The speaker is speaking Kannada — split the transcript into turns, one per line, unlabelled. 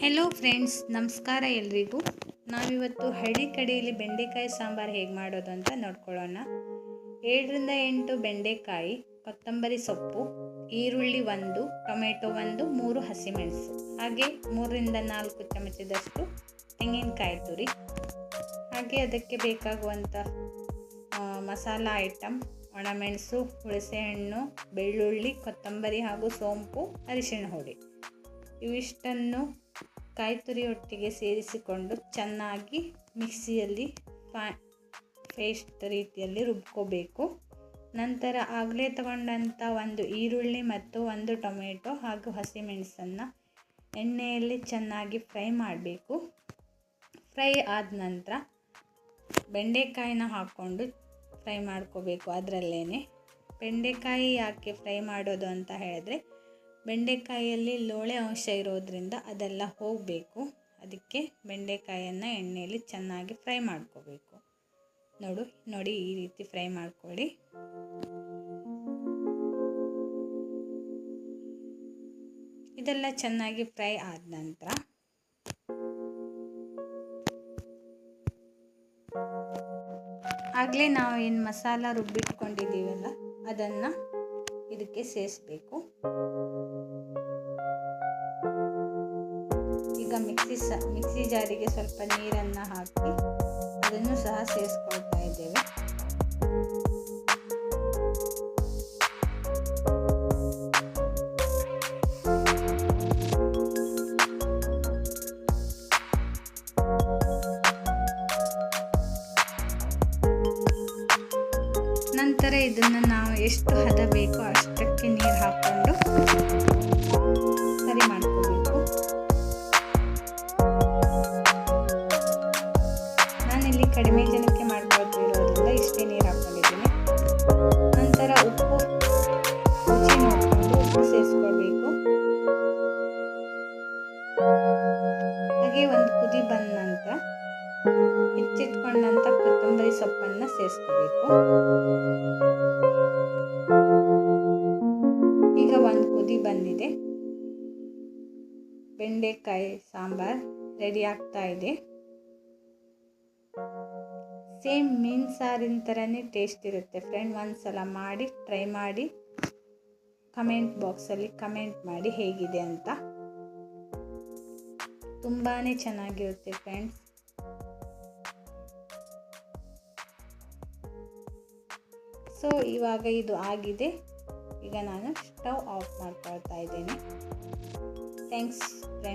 ಹೆಲೋ ಫ್ರೆಂಡ್ಸ್ ನಮಸ್ಕಾರ ಎಲ್ರಿಗೂ. ನಾವಿವತ್ತು ಹಳ್ಳಿ ಕಡೆಯಲ್ಲಿ ಬೆಂಡೆಕಾಯಿ ಸಾಂಬಾರು ಹೇಗೆ ಮಾಡೋದು ಅಂತ ನೋಡ್ಕೊಳ್ಳೋಣ. ಏಳರಿಂದ ಎಂಟು ಬೆಂಡೆಕಾಯಿ, ಕೊತ್ತಂಬರಿ ಸೊಪ್ಪು, ಈರುಳ್ಳಿ ಒಂದು, ಟೊಮೆಟೊ ಒಂದು, ಮೂರು ಹಸಿಮೆಣಸು, ಹಾಗೆ ಮೂರರಿಂದ ನಾಲ್ಕು ಚಮಚದಷ್ಟು ತೆಂಗಿನಕಾಯಿ ತುರಿ, ಹಾಗೆ ಅದಕ್ಕೆ ಬೇಕಾಗುವಂಥ ಮಸಾಲ ಐಟಮ್ ಒಣಮೆಣಸು ಹುಳಸೆಹಣ್ಣು ಬೆಳ್ಳುಳ್ಳಿ, ಕೊತ್ತಂಬರಿ ಹಾಗೂ ಸೋಂಪು, ಅರಿಶಿಣ ಹುಡಿ ಇವಿಷ್ಟನ್ನು ಕಾಯಿ ತುರಿ ಒಟ್ಟಿಗೆ ಸೇರಿಸಿಕೊಂಡು ಚೆನ್ನಾಗಿ ಮಿಕ್ಸಿಯಲ್ಲಿ ಫಾ, ಪೇಸ್ಟ್ ರೀತಿಯಲ್ಲಿ ರುಬ್ಕೋಬೇಕು. ನಂತರ ಆಗಲೇ ತಗೊಂಡಂಥ ಒಂದು ಈರುಳ್ಳಿ ಮತ್ತು ಒಂದು ಟೊಮೆಟೊ ಹಾಗೂ ಹಸಿಮೆಣಸನ್ನು ಎಣ್ಣೆಯಲ್ಲಿ ಚೆನ್ನಾಗಿ ಫ್ರೈ ಮಾಡಬೇಕು. ಫ್ರೈ ಆದ ನಂತರ ಬೆಂಡೆಕಾಯಿನ ಹಾಕ್ಕೊಂಡು ಫ್ರೈ ಮಾಡ್ಕೋಬೇಕು ಅದರಲ್ಲೇ ಬೆಂಡೆಕಾಯಿ ಯಾಕೆ ಫ್ರೈ ಮಾಡೋದು ಅಂತ ಹೇಳಿದ್ರೆ ಬೆಂಡೆಕಾಯಿಯಲ್ಲಿ ಲೋಳೆ ಅಂಶ ಇರೋದ್ರಿಂದ ಅದೆಲ್ಲ ಹೋಗಬೇಕು. ಅದಕ್ಕೆ ಬೆಂಡೆಕಾಯಿಯನ್ನು ಎಣ್ಣೆಯಲ್ಲಿ ಚೆನ್ನಾಗಿ ಫ್ರೈ ಮಾಡ್ಕೋಬೇಕು. ನೋಡು, ನೋಡಿ ಈ ರೀತಿ ಫ್ರೈ ಮಾಡ್ಕೊಳ್ಳಿ. ಇದೆಲ್ಲ ಚೆನ್ನಾಗಿ ಫ್ರೈ ಆದ ನಂತರ ಆಗಲೇ ನಾವು ಏನು ಮಸಾಲ ರುಬ್ಬಿಟ್ಕೊಂಡಿದ್ದೀವಲ್ಲ, ಅದನ್ನು ಇದಕ್ಕೆ ಸೇರಿಸ್ಬೇಕು ಮಿಕ್ಸಿ ಸ, ಮಿಕ್ಸಿ ಜಾರಿಗೆ ಸ್ವಲ್ಪ ನೀರನ್ನು ಹಾಕಿ ಅದನ್ನು ಸಹ ಸೇರಿಸ್ಕೊಳ್ತಾ ಇದ್ದೇವೆ. ನಂತರ ಇದನ್ನು ನಾವು ಎಷ್ಟು ಹದ ಬೇಕೋ ಅಷ್ಟಕ್ಕೆ ನೀರು ಹಾಕ್ಕೊಂಡು ಕಡಿಮೆ ಜನಕ್ಕೆ ಮಾಡ್ಕೊಳ್ತಿರೋದ್ರಿಂದ ಇಷ್ಟೇ ನೀರು ಹಾಕ್ಕೊಂಡಿದ್ದೀನಿ. ನಂತರ ಉಪ್ಪು ರುಚಿ ನೋಡಿಕೊಂಡು ಉಪ್ಪು ಸೇರಿಸ್ಕೊಳ್ಬೇಕು. ಹಾಗೆ ಒಂದು ಕುದಿ ಬಂದ ನಂತರ ಹೆಚ್ಚಿಟ್ಕೊಂಡಂಥ ಕೊತ್ತಂಬರಿ ಸೊಪ್ಪನ್ನು ಸೇರಿಸ್ಕೋಬೇಕು ಈಗ ಒಂದು ಕುದಿ ಬಂದಿದೆ. ಬೆಂಡೆಕಾಯಿ ಸಾಂಬಾರ್ ರೆಡಿ ಆಗ್ತಾ ಇದೆ. ಸೇಮ್ ಮೀನು ಸಾರಿನ ಥರನೇ ಟೇಸ್ಟ್ ಇರುತ್ತೆ. ಫ್ರೆಂಡ್ ಒಂದು ಸಲ ಮಾಡಿ ಟ್ರೈ ಮಾಡಿ ಕಮೆಂಟ್ ಬಾಕ್ಸಲ್ಲಿ ಕಮೆಂಟ್ ಮಾಡಿ ಹೇಗಿದೆ ಅಂತ. ತುಂಬಾ ಚೆನ್ನಾಗಿರುತ್ತೆ ಫ್ರೆಂಡ್ಸ್ ಸೊ ಇವಾಗ ಇದು ಆಗಿದೆ. ಈಗ ನಾನು ಸ್ಟವ್ ಆಫ್ ಮಾಡ್ಕೊಳ್ತಾ ಇದ್ದೇನೆ. ಥ್ಯಾಂಕ್ಸ್